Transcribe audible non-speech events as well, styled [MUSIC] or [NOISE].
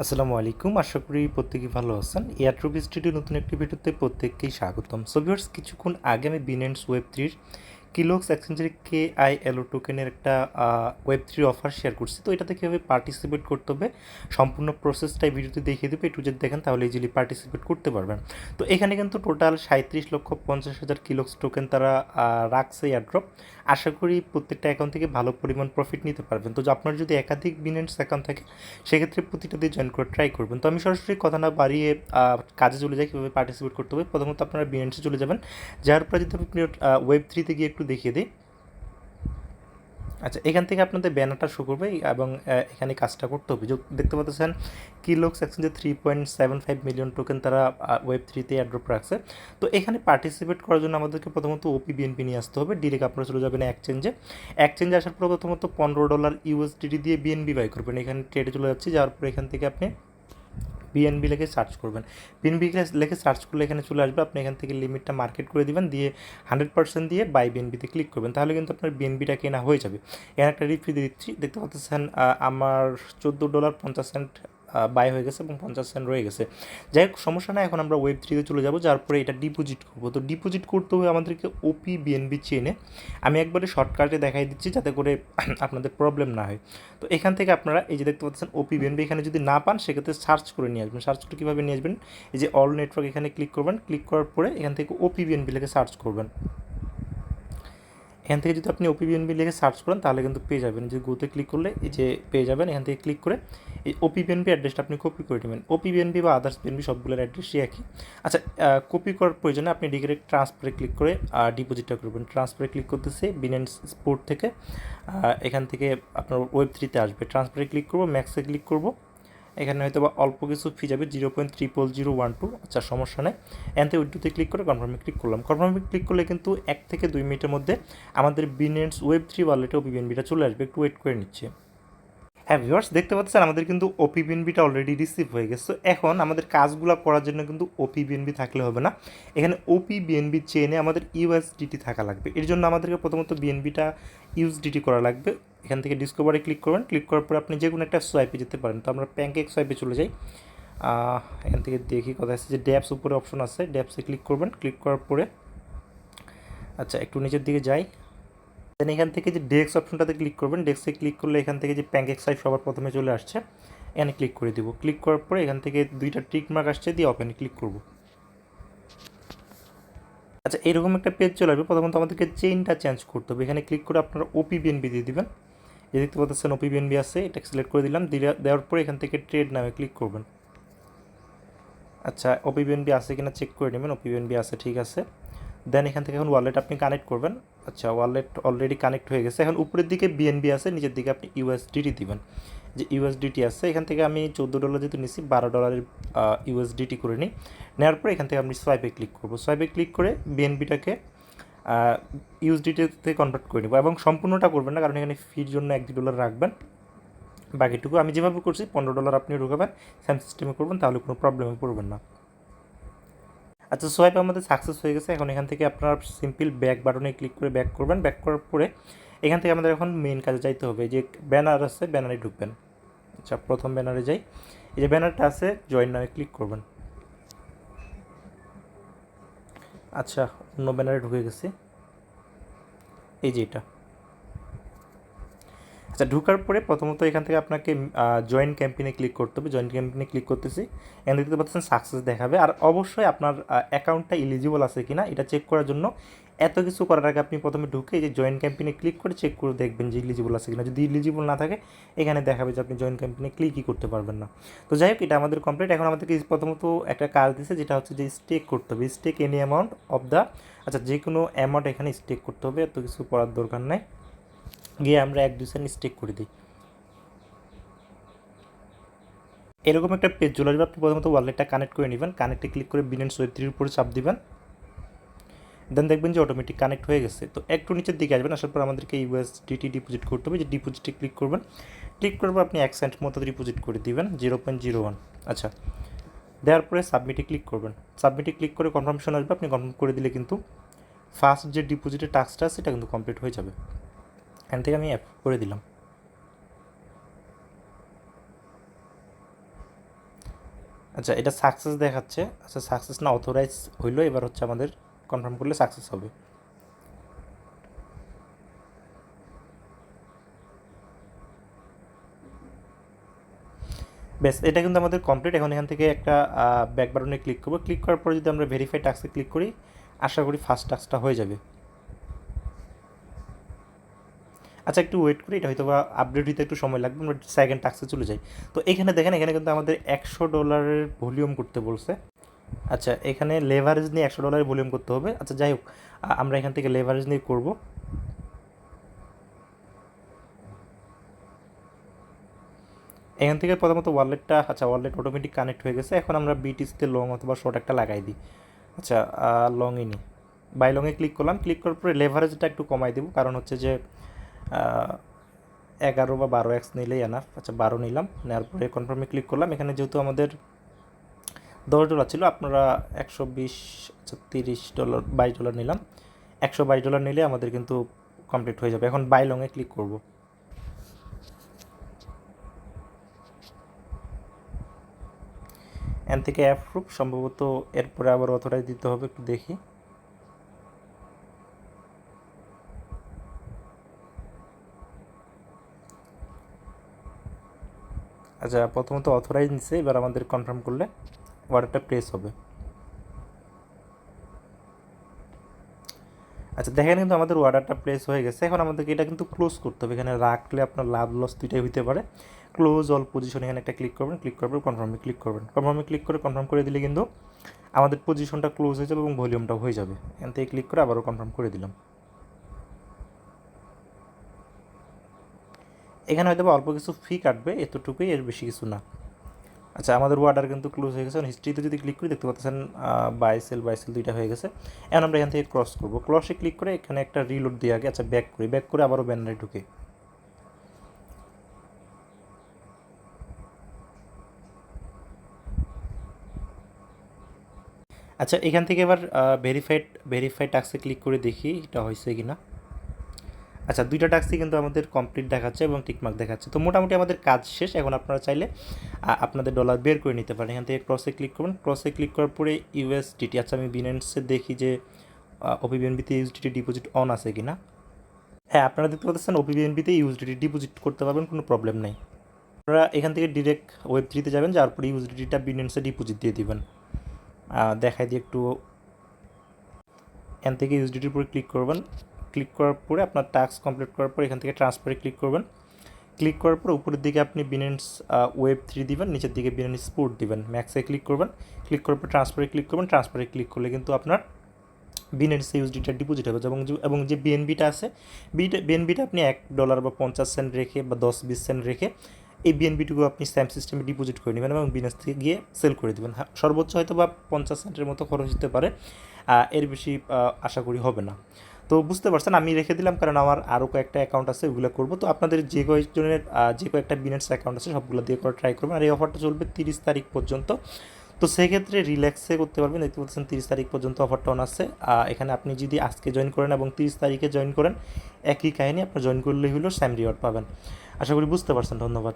আসসালামু আলাইকুম। আশা করি প্রত্যেকেই ভালো আছেন। এয়ারট্রুপ স্টুডিও নতুন একটি ভিডিওতে প্রত্যেককেই স্বাগতম। সো ভিউয়ার্স কিছুক্ষণ আগে আমি বিনেন্স ওয়েব থ্রির কিলোক্স এক্সচেঞ্জের কে আই এলো টোকেনের একটা ওয়েব থ্রি অফার শেয়ার করছি। তো এটাতে কীভাবে পার্টিসিপেট করতে হবে, সম্পূর্ণ প্রসেসটাই ভিডিওতে দেখিয়ে দেবে। একটু যদি দেখেন, তাহলে ইজিলি পার্টিসিপেট করতে পারবেন। তো এখানে কিন্তু টোটাল সাঁত্রিশ লক্ষ পঞ্চাশ হাজার কিলোক্স টোকেন তারা রাখছে এয়ারড্রপ আশা করি প্রত্যেকটা অ্যাকাউন্ট থেকে ভালো পরিমাণ প্রফিট নিতে পারবেন। তো আপনার যদি একাধিক বিনেন্স অ্যাকাউন্ট থাকে, সেক্ষেত্রে প্রতিটা দিয়ে জয়েন করে ট্রাই করবেন। তো আমি সরাসরি কথা না বাড়িয়ে কাজে চলে যাই, কীভাবে পার্টিসিপেট করতে হবে। প্রথমত আপনারা বিনেন্সে চলে যাবেন। যার পরে যদি আপনি ওয়েব থ্রিতে গিয়ে একটু দেখিয়ে দিই। আচ্ছা এখান থেকে আপনাদের ব্যানারটা শো করবে এবং এখানে কাজটা করতে হবে দেখতে পাচ্ছেন কিলোক্স এক্সচেঞ্জে three point seven five million token তারা ওয়েব থ্রিতে অ্যাড্রপ রাখছে। তো এখানে পার্টিসিপেট করার জন্য আমাদেরকে প্রথমত ওপি বিএনপি নিয়ে আসতে হবে। ডিরেক্ট আপনারা চলে যাবেন এক্সচেঞ্জে এক্সচেঞ্জে আসার পর প্রথমত পনেরো ডলার ইউএসডিটি দিয়ে বিএনবি বাই করবেন। এখানে ট্রেডে চলে যাচ্ছে, যাওয়ার পর এখান থেকে আপনি বিএনবি লেখে সার্চ করবেন। বিএনবি লেখে সার্চ করলে এখানে চলে আসবে। আপনি এখান থেকে লিমিটটা মার্কেট করে দিবেন, দিয়ে হান্ড্রেড পার্সেন্ট দিয়ে বাই বিএনবিতে ক্লিক করবেন। তাহলে কিন্তু আপনার বিএনবিটা কেনা হয়ে যাবে। এখানে একটা রিফ্রি দিচ্ছি। দেখতে পাচ্ছেন আমার চোদ্দ ডলার পঞ্চাশ সেন্ট বাই হয়ে গেছে এবং পঞ্চাশ সেন্ট রয়ে গেছে। যাই হোক, সমস্যা না এখন আমরা ওয়েব থ্রিতে চলে যাব, যার পরে এটা ডিপোজিট করব। তো ডিপোজিট করতে হবে আমাদেরকে ওপি বিএনবি চেনে আমি একবারে শর্টকাটে দেখাই দিচ্ছি যাতে করে [CLEARS THROAT] আপনাদের প্রবলেম না হয়। তো এখান থেকে আপনারা এই যে দেখতে পাচ্ছেন ওপি বিএনবি এখানে যদি না পান, সেক্ষেত্রে সার্চ করে নিয়ে আসবেন। সার্চ করে কীভাবে নিয়ে আসবেন? এই যে অল নেটওয়ার্ক এখানে ক্লিক করবেন। ক্লিক করার পরে এখান থেকে ওপি বিএনবি লিখে সার্চ করবেন। এখান থেকে যদি আপনি ওপিবিএনবি লিখে সার্চ করেন, তাহলে কিন্তু পেয়ে যাবেন। যে গোতে ক্লিক করলে এই যে পেয়ে যাবেন, এখান থেকে ক্লিক করে এই ওপিবিএনবি অ্যাড্রেসটা আপনি কপি করে নেবেন। ওপিবিএনবি বা আদার্স বিএনবি সবগুলোর অ্যাড্রেসই একই। আচ্ছা কপি করার প্রয়োজনে আপনি ডিরেক্ট ট্রান্সফারে ক্লিক করে ডিপোজিটটা করবেন। ট্রান্সফারে ক্লিক করতেছে বিনেন্স স্পোর্ট থেকে এখান থেকে আপনার ওয়েব থ্রিতে আসবে। ট্রান্সফারে ক্লিক করব ম্যাক্সে ক্লিক করব। এখানে হয়তো বা অল্প কিছু ফি যাবে zero point triple zero one two আচ্ছা সমস্যা নেই। এনতে উইডুতে ক্লিক করে কনফার্মে ক্লিক করলাম। কনফার্মে ক্লিক করলে কিন্তু এক থেকে দুই মিনিটের মধ্যে আমাদের বিনেন্স ওয়েব থ্রি ওয়ালেটে ওপিবিএনবিটা চলে আসবে। একটু ওয়েট করে নিচ্ছে। হ্যাঁ ভিউয়ার্স দেখতে পাচ্ছেন আমাদের কিন্তু ওপিবিএনবিটা অলরেডি রিসিভ হয়ে গেছে। তো এখন আমাদের কাজগুলো করার জন্য কিন্তু ওপিবিএনবি থাকলে হবে না। এখানে ওপিবিএনবি চেনে আমাদের ইউএসডিটি থাকা লাগবে। এর জন্য আমাদেরকে প্রথমত বিএনবিটা ইউএসডিটি করা লাগবে। এখান থেকে ডিসকভারে ক্লিক করবেন। ক্লিক করার পর আপনি যে কোনো একটা সোয়াইপে যেতে পারেন। তো আমরা প্যানকেক সোয়াইপে চলে যাই। এখান থেকে দেখি কথা আছে যে ড্যাপস উপরে অপশন আছে। ড্যাপসে ক্লিক করবেন। ক্লিক করার পরে আচ্ছা একটু নিচের দিকে যাই। দেন এখান থেকে যে ডেস্ক অপশনটাতে ক্লিক করবেন। ডেস্কে ক্লিক করলে এখান থেকে যে প্যাঙ্ক এক্সাইজ সবার প্রথমে চলে আসছে, এখানে ক্লিক করে দিব। ক্লিক করার পরে এখান থেকে দুইটা টিক মার্ক আসছে দিয়ে ওপেনে ক্লিক করব। আচ্ছা এরকম একটা পেজ চলে আসবে। প্রথমত আমাদেরকে চেইনটা চেঞ্জ করতে হবে। এখানে ক্লিক করে আপনারা ওপি বিএনবি দিয়ে দিবেন। যে দেখতে পাচ্ছেন ওপি বিএনবি আছে, এটা সিলেক্ট করে দিলাম দিলে- দেওয়ার পরে এখান থেকে ট্রেড নামে ক্লিক করবেন। আচ্ছা ওপি বিএনবি আছে কিনা চেক করে নেবেন ওপি বিএনবি আছে, ঠিক আছে। দেন এখান থেকে এখন ওয়ালেট আপনি কানেক্ট করবেন। আচ্ছা ওয়ালেট অলরেডি কানেক্ট হয়ে গেছে। এখন উপরের দিকে বিএনবি আছে, নিচের দিকে আপনি ইউএসডিটি দিবেন। যে ইউএসডিটি আছে, এখান থেকে আমি চোদ্দ ডলার যেহেতু নিচ্ছি বারো ডলারের ইউএসডিটি করে নিই। নেওয়ার পরে এখান থেকে আপনি সোয়াইপে ক্লিক করব। সোয়াইপে ক্লিক করে বিএনবিটাকে ইউএসডিটিতে কনভার্ট করে নেব এবং সম্পূর্ণটা করবেন না, কারণ এখানে ফির জন্য এক, দুই ডলার রাখবেন। বাকিটুকু আমি যেভাবে করছি, পনেরো ডলার আপনি ঢুকাবেন সেম সিস্টেমে করবেন, তাহলে কোনো প্রবলেমে পড়বেন না। আচ্ছা সোয়াইপ আমাদের সাকসেস হয়ে গেছে, এখন এখান থেকে আপনার সিম্পল ব্যাক বাটনে ক্লিক করে ব্যাক করবেন। ব্যাক করার পরে এখান থেকে আমাদের এখন মেন কাজে যাইতে হবে যে ব্যানার আছে ব্যানারে ঢুকবেন। আচ্ছা প্রথম ব্যানারে যাই, এই যে ব্যানারটা আছে জয়েন নামে ক্লিক করবেন। আচ্ছা অন্য ব্যানারে ঢুকে গেছে। এই যে এটা। আচ্ছা ঢোকার পরে প্রথমত এখান থেকে আপনাকে জয়েন্ট ক্যাম্পেইনে ক্লিক করতে হবে। জয়েন্ট ক্যাম্পেইনে ক্লিক করতেছি। এখানে দেখতে পাচ্ছেন সাকসেস দেখাবে। আর অবশ্যই আপনার অ্যাকাউন্টটা ইলিজিবল আছে কিনা, এটা চেক করার জন্য এত কিছু করার আগে আপনি প্রথমে ঢুকে যে জয়েন্ট ক্যাম্পেইনে ক্লিক করে চেক করে দেখবেন যে ইলিজিবল আছে কিনা। যদি ইলিজিবল না থাকে, এখানে দেখাবে যে আপনি জয়েন্ট ক্যাম্পেইনে ক্লিকই করতে পারবেন না। তো যাই হোক, এটা আমাদের কমপ্লিট এখন আমাদেরকে প্রথমত একটা কাজ দিছে, যেটা হচ্ছে যে স্টেক করতে হবে। Stake any amount of the আচ্ছা যে কোনো অ্যামাউন্ট এখানে স্টেক করতে হবে। এত কিছু করার দরকার নাই। গিয়ে আমরা এক দুই স্টেক করে দিই। এরকম একটা পেজ চলে আসবে, আপনি প্রথমত ওয়ালেটটা কানেক্ট করে নেবেন কানেক্টে ক্লিক করে বিনেন্স ওয়েব থ্রির উপরে চাপ দিবেন। দেন দেখবেন যে অটোমেটিক কানেক্ট হয়ে গেছে। তো একটু নিচের দিকে আসবেন, আসার পর আমাদেরকে ইউএসডিটি ডিপোজিট করতে হবে। যে ডিপোজিটে ক্লিক করবেন ক্লিক করার পর আপনি এক সেন্ট মতো ডিপোজিট করে দিবেন জিরো পয়েন্ট জিরো ওয়ান আচ্ছা দেওয়ার পরে সাবমিটে ক্লিক করবেন। সাবমিটে ক্লিক করে কনফার্মেশন আসবে, আপনি কনফার্ম করে দিলে কিন্তু ফার্স্ট যে ডিপোজিটের টাস্কটা সেটা কিন্তু কমপ্লিট হয়ে যাবে। এখান থেকে আমি অ্যাপ করে দিলাম। আচ্ছা এটা সাকসেস দেখাচ্ছে। আচ্ছা সাকসেস না অথরাইজ হইল, এবার হচ্ছে আমাদের কনফার্ম করলে সাকসেস হবে। বেশ, এটা কিন্তু আমাদের কমপ্লিট এখন এখান থেকে একটা ব্যাক বাটনে ক্লিক করব। ক্লিক করার পরে যদি আমরা ভেরিফাই টাস্কে ক্লিক করি, আশা করি ফার্স্ট টাস্কটা হয়ে যাবে। আচ্ছা একটু ওয়েট করি, এটা হয়তো বা আপডেট হইতে একটু সময় লাগবে, আমরা সেকেন্ড টাস্কে চলে যাই। তো এখানে দেখেন, এখানে কিন্তু আমাদের একশো ডলারের ভলিউম করতে বলছে। আচ্ছা এখানে লেভারেজ নিয়ে একশো ডলারের ভলিউম করতে হবে। আচ্ছা যাই হোক আমরা এখান থেকে লেভারেজ নিয়ে করব। এখান থেকে প্রথমত ওয়ালেটটা আচ্ছা ওয়ালেট অটোমেটিক কানেক্ট হয়ে গেছে। এখন আমরা বিটিসতে লং অথবা শর্ট একটা লাগাই দিই। আচ্ছা লংই নিই। বাই লংয়ে ক্লিক করলাম ক্লিক করার পরে লেভারেজটা একটু কমাই দেবো। কারণ হচ্ছে যে এগারো বা বারো এক্স নিলেই এনাফ আচ্ছা বারো নিলাম, নেওয়ার পরে কনফার্মে ক্লিক করলাম। এখানে যেহেতু আমাদের দশ ডলার ছিল, আপনারা একশো বিশ আচ্ছা তিরিশ ডলার বাইশ ডলার নিলাম। একশো বাইশ ডলার নিলে আমাদের কিন্তু কমপ্লিট হয়ে যাবে। এখন বাই লংয়ে ক্লিক করব। এন থেকে অ্যাপ্রুভ সম্ভবত এরপরে আবার অথরাইজ দিতে হবে, একটু দেখি। আচ্ছা প্রথমত অথরাইজ নিচ্ছে এবার আমাদের কনফার্ম করলে অর্ডারটা প্লেস হবে। আচ্ছা দেখেন কিন্তু আমাদের অর্ডারটা প্লেস হয়ে গেছে। এখন আমাদেরকে এটা কিন্তু ক্লোজ করতে হবে। এখানে রাখলে আপনার লাভ লস দুইটাই হইতে পারে। ক্লোজ অল পজিশন এখানে একটা ক্লিক করবেন ক্লিক পর কনফার্মে ক্লিক করবেন। কনফার্মে ক্লিক করে কনফার্ম করে দিলে কিন্তু আমাদের পজিশনটা ক্লোজ হয়ে যাবে এবং ভলিউমটাও হয়ে যাবে। এখান থেকে ক্লিক করে আবারও কনফার্ম করে দিলাম। এখানে হয়তো অল্প কিছু ফি কাটবে, এতটুকুই, এর বেশি কিছু না। আচ্ছা আমাদের ওয়ার্ডার কিন্তু ক্লোজ হয়ে গেছে। হিস্ট্রিতে যদি ক্লিক করি, দেখতে পাচ্ছেন বাইসেল বাইসেল দুইটা হয়ে গেছে। এখন আমরা এখান থেকে ক্রস করব। ক্রসে ক্লিক করে এখানে একটা রিলোড দিয়ে আগে আচ্ছা ব্যাক করি। ব্যাক করে আবারও ব্যানারে ঢুকে। আচ্ছা এখান থেকে এবার ভেরিফাইড ভেরিফাইড টাক্সে ক্লিক করে দেখি এটা হয়েছে কি না আচ্ছা দুইটা টাক্সই কিন্তু আমাদের কমপ্লিট দেখাচ্ছে এবং টিকমার্ক দেখাচ্ছে। তো মোটামুটি আমাদের কাজ শেষ। এখন আপনারা চাইলে আপনাদের ডলার বের করে নিতে পারেন। এখান থেকে ক্রসে ক্লিক করবেন। ক্রসে ক্লিক করার পরে ইউএসডিটি আচ্ছা আমি বিনেন্সে দেখি যে ওপিবিএনবিতে ইউএসডিটি ডিপোজিট অন আছে কি না হ্যাঁ আপনারা দেখতে পাচ্ছেন ওপিবিএনবিতে ইউএসডিটি ডিপোজিট করতে পারবেন, কোনো প্রবলেম নেই। আপনারা এখান থেকে ডিরেক্ট ওয়েব থ্রিতে যাবেন যার পরে ইউএসডিটিটা বিনেন্সে ডিপোজিট দিয়ে দেবেন। দেখাই দিয়ে একটু, এখান থেকে ইউএসডিটির উপরে ক্লিক করবেন। ক্লিক করার পরে আপনার টাস্ক কমপ্লিট করার পর এখান থেকে ট্রান্সফারে ক্লিক করবেন। ক্লিক করার পর উপরের দিকে আপনি বিনেন্স ওয়েব থ্রি দিবেন নিচের দিকে বিনেন্স স্পোর্ট দিবেন। ম্যাক্সে ক্লিক করবেন। ক্লিক করার পর ট্রান্সফারে ক্লিক করবেন। ট্রান্সফারে ক্লিক করলে কিন্তু আপনার বিনেন্স ইউএসডিটা ডিপোজিট হবে। এবং এবং যে বিএনবিটা আছে বিটা বিএনবিটা আপনি এক ডলার বা পঞ্চাশ সেন্ট রেখে বা দশ বিশ সেন্ট রেখে এই বিএনবিটুকু আপনি স্যাম সিস্টেমে ডিপোজিট করে নেবেন এবং বিনেন্স থেকে গিয়ে সেল করে দেবেন। হ্যাঁ, সর্বোচ্চ হয়তো বা পঞ্চাশ সেন্টের মতো খরচ হতে পারে। এর বেশি আশা করি হবে না। তো বুঝতে পারছেন, আমি রেখে দিলাম কারণ আমার আরও কয়েকটা অ্যাকাউন্ট আছে ওগুলো করব। তো আপনাদের যে কয়েকজনের যে কয়েকটা বিনেন্স অ্যাকাউন্ট আছে, সবগুলো দিয়ে করে ট্রাই করবেন। আর এই অফারটা চলবে তিরিশ তারিখ পর্যন্ত। তো সেক্ষেত্রে রিল্যাক্সে করতে পারবেন, দেখতে পাচ্ছেন তিরিশ তারিখ পর্যন্ত অফারটা অন আছে। এখানে আপনি যদি আজকে জয়েন করেন এবং তিরিশ তারিখে জয়েন করেন, একই কাহিনী আপনার জয়েন করলেই হলো স্যাম রিওয়ার্ড পাবেন। আশা করি বুঝতে পারছেন, ধন্যবাদ।